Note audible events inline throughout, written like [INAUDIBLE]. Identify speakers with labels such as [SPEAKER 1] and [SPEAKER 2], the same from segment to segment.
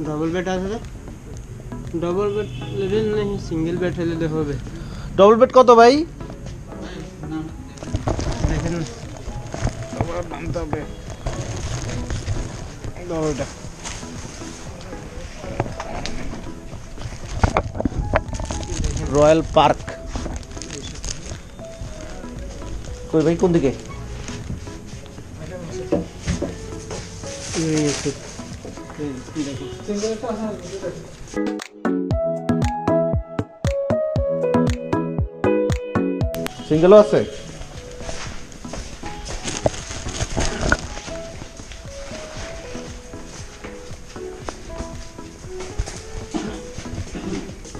[SPEAKER 1] Double bed আছে double bed level নেই single bed হলে হবে
[SPEAKER 2] ডবল বেড কত ভাই
[SPEAKER 1] দেখেন
[SPEAKER 2] ডবলটা রয়্যাল পার্ক কই ভাই কোন দিকে
[SPEAKER 1] এই আছে এই দেখুন
[SPEAKER 2] সিঙ্গেলও আছে?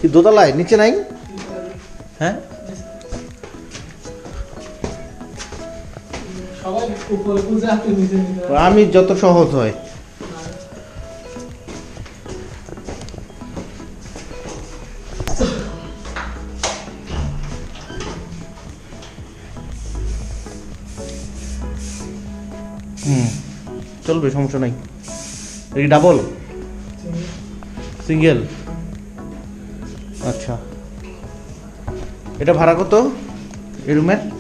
[SPEAKER 2] কি দোতলায়? নিচে নাই? হ্যাঁ? আমি যত সহজ হয়। হুম। চলবে সমস্যা নাই। এই ডাবল সিঙ্গেল আচ্ছা। এটা ভাড়া কত? এ রুমের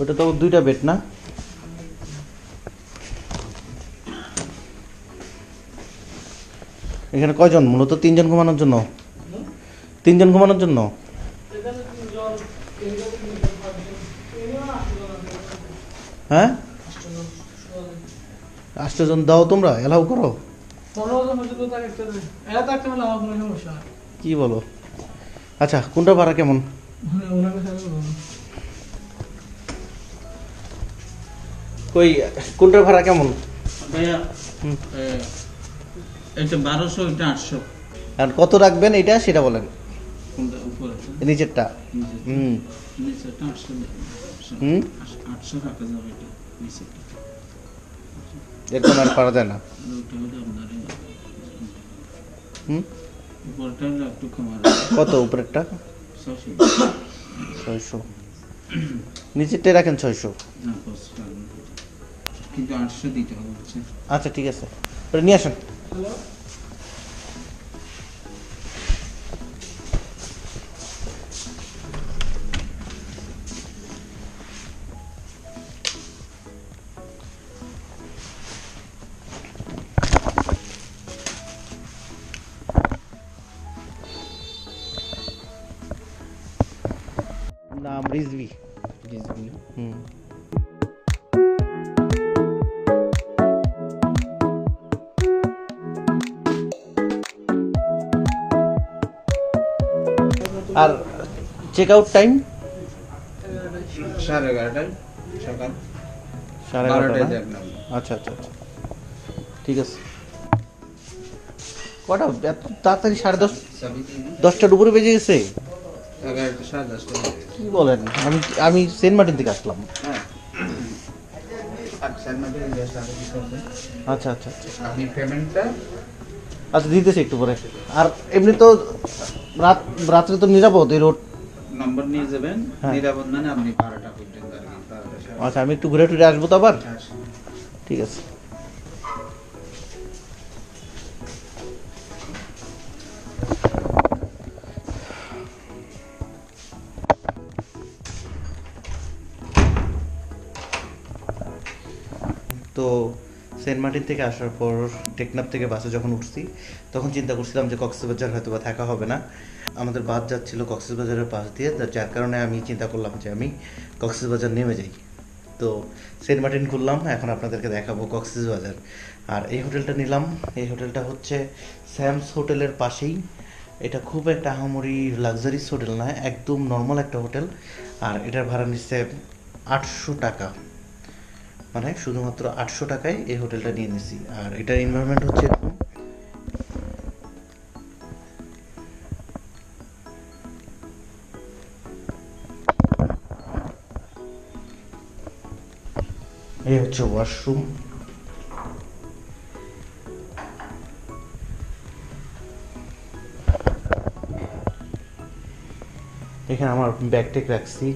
[SPEAKER 2] ওটা তো দুইটা বেড না? এখানে কয়জন? মূলত তিনজন ঘুমানোর জন্য? তিনজন ঘুমানোর জন্য? হ্যাঁ? আষ্টজন দাও তোমরা, এলাও করো। কি বলো? আচ্ছা কোনটা ভাড়া কেমন? কই কোনটার ভাড়া কেমন?
[SPEAKER 3] ভাইয়া এটা বারোশো এটা আটশো।
[SPEAKER 2] আর কত রাখবেন এটা সেটা বলেন। নিচেরটা।
[SPEAKER 3] নিচে-
[SPEAKER 2] হুম।
[SPEAKER 3] নিচেরটা
[SPEAKER 2] এরকম আর পারা যায় না। হুম? কত উপরেরটা? ছয়শো। নিচেরটাই রাখেন ছয়শো।
[SPEAKER 3] কিন্তু আটশো দিতে হবে
[SPEAKER 2] আচ্ছা ঠিক আছে। ওটা নিয়ে আসেন।
[SPEAKER 4] হ্যালো?
[SPEAKER 2] নাম রিজভি। হুম। আর চেক আউট টাইম
[SPEAKER 3] সাড়ে এগারোটায় সকাল।
[SPEAKER 2] সাড়ে এগারোটা
[SPEAKER 3] বারোটায়
[SPEAKER 2] না?
[SPEAKER 3] যাক না
[SPEAKER 2] আচ্ছা আচ্ছা আচ্ছা। ঠিক আছে। কটা? এত তাড়াতাড়ি সাড়ে দশ। দশটার উপরে বেজে গেছে? কি বলেন? আমি আমি সেন্ট মার্টিন থেকে আসলাম।
[SPEAKER 3] হ্যাঁ।
[SPEAKER 2] আচ্ছা আচ্ছা আচ্ছা।
[SPEAKER 3] আপনি পেমেন্টটা
[SPEAKER 2] আচ্ছা দিতেছি একটু পরে। আর এমনি তো রাত রাত্রে তো নিরাপদ এই রোড?
[SPEAKER 3] নম্বর নিয়ে যাবেন।
[SPEAKER 2] হ্যাঁ।
[SPEAKER 3] নিরাপদ মানে আপনি বারোটা পর্যন্ত
[SPEAKER 2] আচ্ছা আমি একটু ঘুরে টুরে আসব তো আবার? ঠিক আছে। তো সেন্ট মার্টিন থেকে আসার পর টেকনাফ থেকে বাসে যখন উঠছি তখন চিন্তা করছিলাম যে কক্সবাজার হয়তো বা থাকা হবে না। আমাদের বাস যাচ্ছিল কক্সবাজারের পাশ দিয়ে যার কারণে আমি চিন্তা করলাম যে আমি কক্সবাজার নেমে যাই। তো সেন্ট মার্টিন ঘুরলাম, এখন আপনাদেরকে দেখাবো কক্সবাজার। আর এই হোটেলটা নিলাম, এই হোটেলটা হচ্ছে স্যামস হোটেলের পাশেই। এটা খুব একটা আহামরি লাক্সারিস হোটেল নয়, একদম নর্মাল একটা হোটেল। আর এটার ভাড়া নিচ্ছে আটশো টাকা। মানে শুধুমাত্র আটশো টাকায় এই হোটেলটা নিয়ে নিছি। আর এটার এনভায়রনমেন্ট হচ্ছে হচ্ছে ওয়াশরুম। এখানে আমার ব্যাগ টেক রাখছি।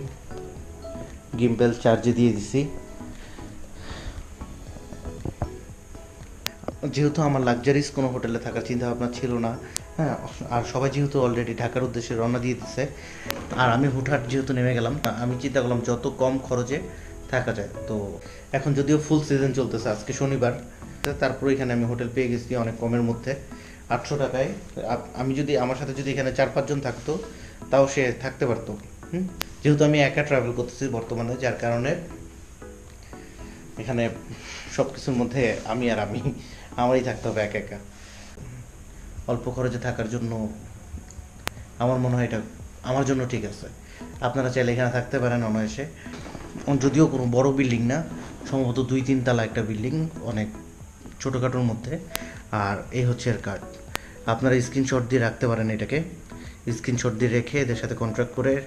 [SPEAKER 2] গিম্পেল চার্জে দিয়ে দিছি। যেহেতু আমার লাক্সারিস কোনো হোটেলে থাকার চিন্তা ভাবনা ছিল না হ্যাঁ আর সবাই যেহেতু অলরেডি ঢাকার উদ্দেশ্যে রওনা দিয়ে দিচ্ছে আর আমি হুটহাট যেহেতু নেমে গেলাম আমি চিন্তা করলাম যত কম খরচে থাকা যায়। তো এখন যদিও ফুল সিজন চলতেছে আজকে শনিবার, তারপর এখানে আমি হোটেল পেয়ে গেছি অনেক কমের মধ্যে, আটশো টাকায়। আমি যদি, আমার সাথে যদি এখানে চার, পাঁচজন থাকতো, তাও সে থাকতে পারতো। হুম? যেহেতু আমি একা ট্রাভেল করতেছি বর্তমানে, যার কারণে এখানে সব কিছুর মধ্যে আমি আর আমি, আমারই থাকতে হবে একা একা। অল্প খরচে থাকার জন্য আমার মনে হয় এটা, আমার জন্য ঠিক আছে। আপনারা চাইলে এখানে থাকতে পারেন অনায়াসে। যদিও কোনো বড় বিল্ডিং না, সম্ভবত দুই তিন তালা একটা বিল্ডিং অনেক ছোটোখাটোর মধ্যে। আর এই হচ্ছে এর কার্ড আপনারা স্ক্রিনশট দিয়ে রাখতে পারেন এটাকে। স্ক্রিনশট দিয়ে রেখে এদের সাথে কন্ট্রাক্ট করে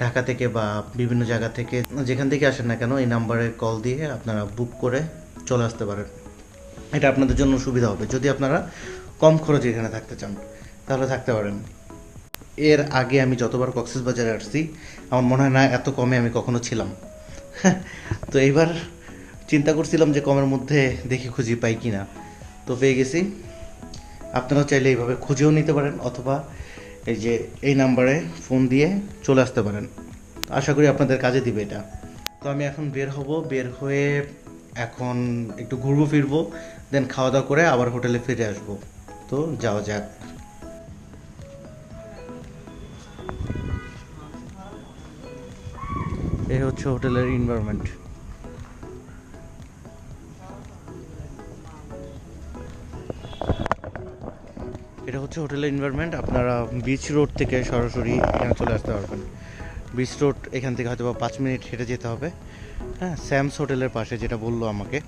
[SPEAKER 2] ঢাকা থেকে বা বিভিন্ন জায়গা থেকে, যেখান থেকে আসেন না কেন, এই নাম্বারে কল দিয়ে আপনারা বুক করে চলে আসতে পারেন। এটা আপনাদের জন্য সুবিধা হবে। যদি আপনারা কম খরচে এখানে থাকতে চান, তাহলে থাকতে পারেন। এর আগে আমি যতবার কক্সেস বাজারে আসছি, আমার মনে হয় না এত কমে আমি কখনো ছিলাম। [LAUGHS] তো এইবার চিন্তা করছিলাম যে কমের মধ্যে দেখি খুঁজি পাই কি না তো পেয়ে গেছি। আপনারাও চাইলে এইভাবে খুঁজেও নিতে পারেন অথবা এই যে এই নাম্বারে ফোন দিয়ে চলে আসতে পারেন। আশা করি আপনাদের কাজে দিবে এটা। তো আমি এখন বের হব। বের হয়ে এখন একটু ঘুরবো, ফিরবো, দেন খাওয়া দাওয়া করে আবার হোটেলে ফিরে আসব। তো যাওয়া যাক। এই হচ্ছে হোটেলের এনভায়রনমেন্ট এটা হচ্ছে হোটেলের এনভায়রনমেন্ট আপনারা বিচ রোড থেকে সরাসরি এখানে চলে আসতে পারবেন। বিচ রোড এখান থেকে হয়তো পাঁচ মিনিট হেঁটে যেতে হবে। হ্যাঁ স্যামস হোটেলের পাশে যেটা বলল আমাকে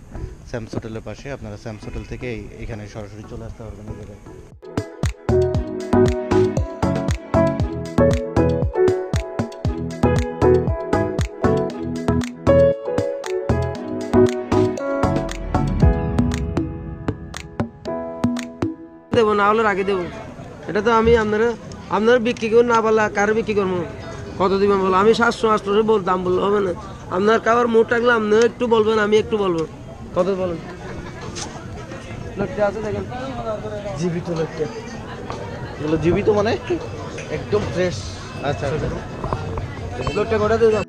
[SPEAKER 2] স্যামস হোটেলের পাশে আপনারা স্যামস হোটেল থেকে এখানে সরাসরি চলে আসতে পারবেন এই জায়গায়।
[SPEAKER 1] না হলে আগে দেবো। এটা তো আমি আপনারা আপনারা বিক্রি করুন না পারলে কার বিক্রি করব? কত দিবেন বলো? আমি সাতশো আটশো বল দাম বললে হবে না। আপনার কাবার মুখ থাকলে আপনিও একটু বলবেন আমি একটু বলব। কত বলেন? লোকটা আছে দেখেন।
[SPEAKER 2] জীবিত লোকটা। এগুলো জীবিত মানে? একদম ফ্রেশ আচ্ছা
[SPEAKER 1] লোকটা কটা দিয়ে